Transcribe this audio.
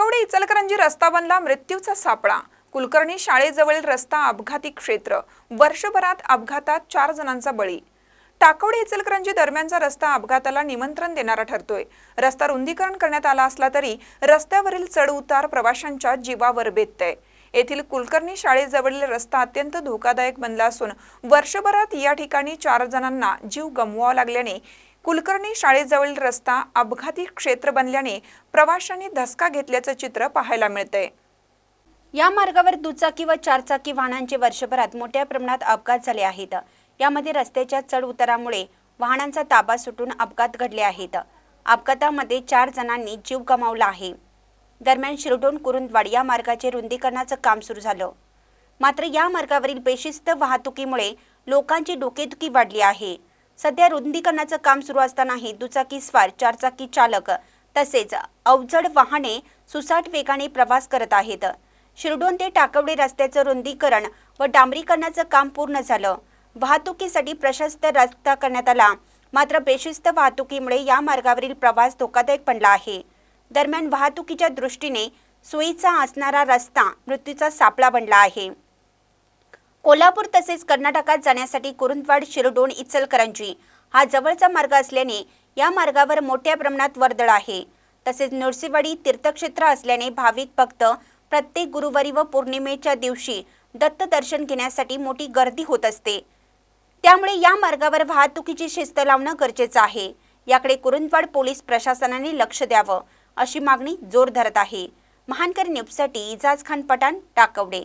टाकवडे इचलकरंजी रस्ता बनला मृत्यूचा सापळा. कुलकर्णी शाळेजवळील रस्ता अपघाती क्षेत्र. वर्षभरात अपघातात चार जणांचा बळी. टाकवडे इचलकरंजी दरम्यानचा रस्ता अपघाताला निमंत्रण देणारा ठरतोय. रस्ता रुंदीकरण करण्यात आला असला तरी रस्त्यावरील चढउतार प्रवाशांच्या जीवावर बेततय. येथील कुलकर्णी शाळेजवळील रस्ता अत्यंत धोकादायक बनला असून वर्षभरात या ठिकाणी चार जणांना जीव गमवावा लागल्याने कुलकर्णी शाळेजवळील रस्ता अपघाती क्षेत्र बनल्याने प्रवाशांनी धसका घेतल्याचं चित्र पाहायला मिळतंय. या मार्गावर दुचाकी व चारचाकी वाहनांचे वर्षभरात मोठ्या प्रमाणात अपघात झाले आहेत. यामध्ये रस्त्याच्या चढ उतारामुळे वाहनांचा ताबा सुटून अपघात घडले आहेत. अपघातामध्ये चार जणांनी जीव गमावला आहे. दरम्यान शिरडोन कुरुंदवाड या मार्गाचे रुंदीकरणाचं काम सुरू झालं. मात्र या मार्गावरील बेशिस्त वाहतुकीमुळे लोकांची डोकेदुखी वाढली आहे. सध्या रुंदीकरणाचं काम सुरू असतानाही दुचाकी स्वार चारचाकी चालक तसेच अवजड वाहने सुसाट वेगाने प्रवास करत आहेत. शिरडोन ते टाकवडे रस्त्याचं रुंदीकरण व डांबरीकरणाचं काम पूर्ण झालं. वाहतुकीसाठी प्रशस्त रस्ता करण्यात आला. मात्र बेशिस्त वाहतुकीमुळे या मार्गावरील प्रवास धोकादायक बनला आहे. दरम्यान वाहतुकीच्या दृष्टीने सोयीचा असणारा रस्ता मृत्यूचा सापळा बनला आहे. कोल्हापूर तसेच कर्नाटकात जाण्यासाठी कुरुंदवाड शिरडोण इचलकरंजी हा जवळचा मार्ग असल्याने या मार्गावर मोठ्या प्रमाणात वर्दळ आहे. तसेच नृसिंहवाडी तीर्थक्षेत्र असल्याने भाविक भक्त प्रत्येक गुरुवारी व पौर्णिमेच्या दिवशी दत्त दर्शन घेण्यासाठी मोठी गर्दी होत असते. त्यामुळे या मार्गावर वाहतुकीची शिस्त लावणं गरजेचं आहे. याकडे कुरुंदवाड पोलीस प्रशासनाने लक्ष द्यावं अशी मागणी जोर धरत आहे. महानकर न्यूजसाठी इजाज खान पठाण टाकवडे.